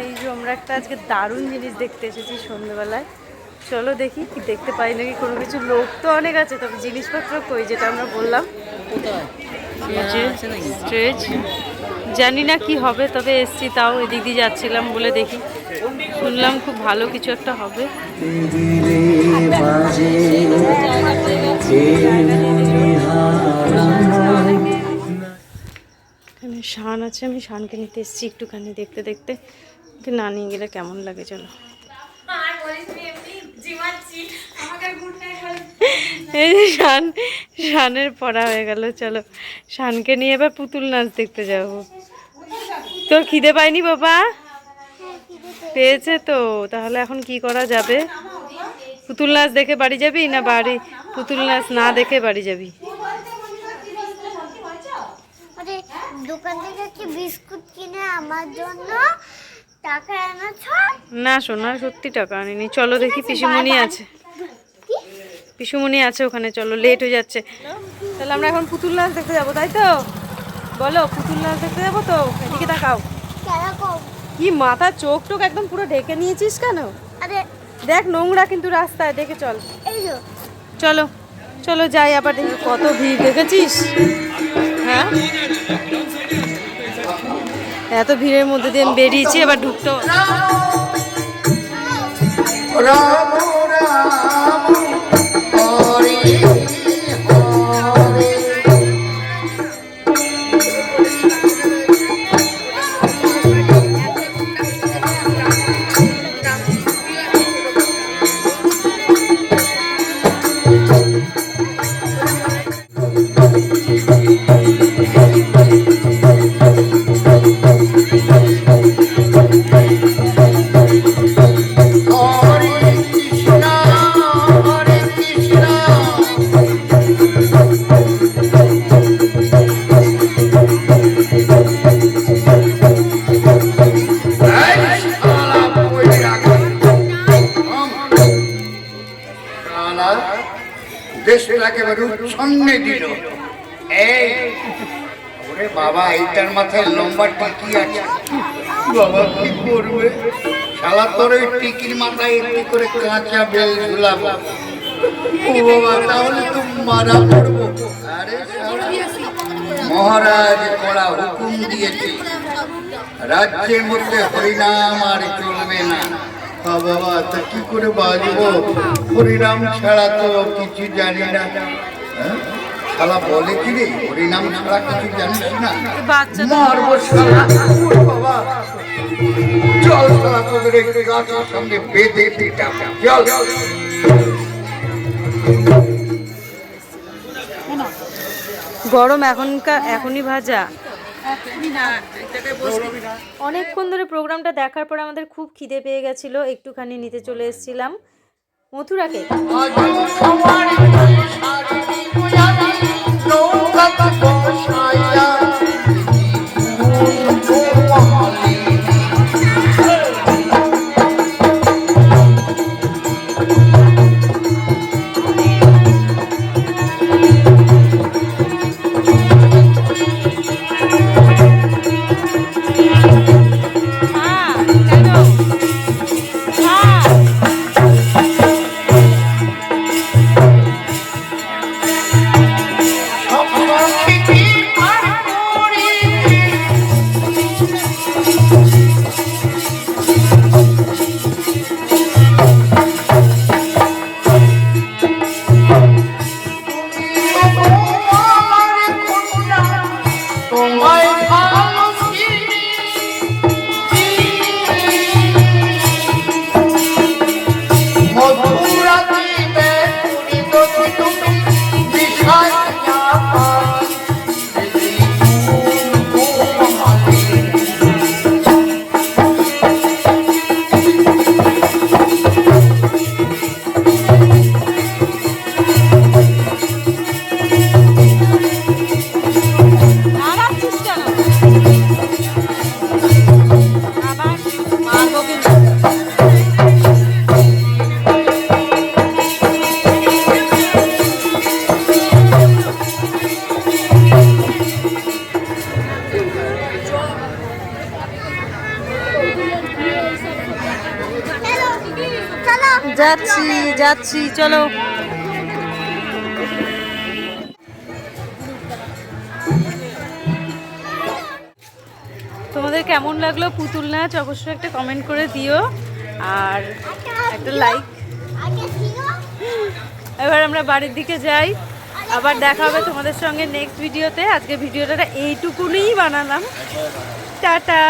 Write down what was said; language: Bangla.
এই যে আমরা একটা আজকে দারুণ জিনিস দেখতে এসেছি সন্ধ্যেবেলায় চলো দেখি কি দেখতে পাই নাকি কোনো কিছু লোক তো অনেক আছে তবে জিনিসপত্র কই যেটা আমরা বললাম। স্ট্রেজ জানি না কি হবে তবে এসছি তাও এদিক দিয়ে যাচ্ছিলাম বলে দেখি। শুনলাম খুব ভালো কিছু একটা হবে। এখানে শান আছে আমি শানকে নিতে এসেছি একটুখানি দেখতে দেখতে। ওকে না নিয়ে গেলে কেমন লাগে, চলো। এই শান, শানের পড়া হয়ে গেল, চলো। শানকে নিয়ে এবার পুতুল নাচ দেখতে যাব। তোর খিদে পায়নি বাবা? পেয়েছে তো, তাহলে এখন কি করা যাবে? পুতুল নাচ দেখে বাড়ি যাবি না বাড়ি? পুতুল নাচ না দেখে বাড়ি যাবি? দোকান থেকে কি বিস্কুট কিনে আমার জন্য না সোনা সত্যি টাকা আনিনি। চলো দেখি পিসুমণি আছে। পিসুমণি আছে ওখানে চলো লেট হয়ে যাচ্ছে। তাহলে আমরা এখন পুতুল নাচ দেখতে যাব তাই তো? বলো পুতুল নাচ দেখতে যাব তো? এদিকে তাকাও। কি মাথা চোখ টোক একদম পুরো ঢেকে নিয়েছিস কেন? দেখ নোংরা কিন্তু রাস্তায় দেখে চল। চলো চলো যাই আবার দেখি কত ভিড় দেখেছিস? হ্যাঁ? এত ভিড়ের মধ্যে দিয়ে আমি বেরিয়েছি এবার ঢুকতেও একেবারে উচ্ছন্নে দিল। এই, ওরে বাবা, এইটার মাথায় লম্বা টিকি আছে। বাবা, কি করবে? শালা, তোর ওই টিকির মাথায় একটি করে কাঁচা বেল ঝুলাবো। ও বাবা, তাহলে তো মারা পড়ব। আরে মহারাজ কড়া হুকুম দিয়েছে। রাজ্যের মধ্যে হরিনাম আর চলবে না। বাবা তা কি করে বাজবো? হরিনাম ছাড়া তো কিছু জানি না। হ্যাঁ? শালা বলে কি রে? হরিনাম ছাড়া কিছু জানিস না? শালা বাবা। চল শালা তোদের একটু গাছের সঙ্গে বেঁধে চল। গরম এখনকার এখনই ভাজা। অনেকক্ষণ ধরে প্রোগ্রামটা দেখার পর আমাদের খুব খিদে পেয়ে গেছিল একটুখানি নিতে চলে এসেছিলাম। মথুরাকে। যাচ্ছি যাচ্ছি, চলো। তোমাদের কেমন লাগল পুতুল নাচ? অবশ্যই একটা কমেন্ট করে দিও। আর একটা লাইক এবার আমরা বাড়ির দিকে যাই। আবার দেখা হবে তোমাদের সঙ্গে নেক্সট ভিডিওতে আজকে ভিডিওটা এইটুকুনিই বানালাম। টাটা!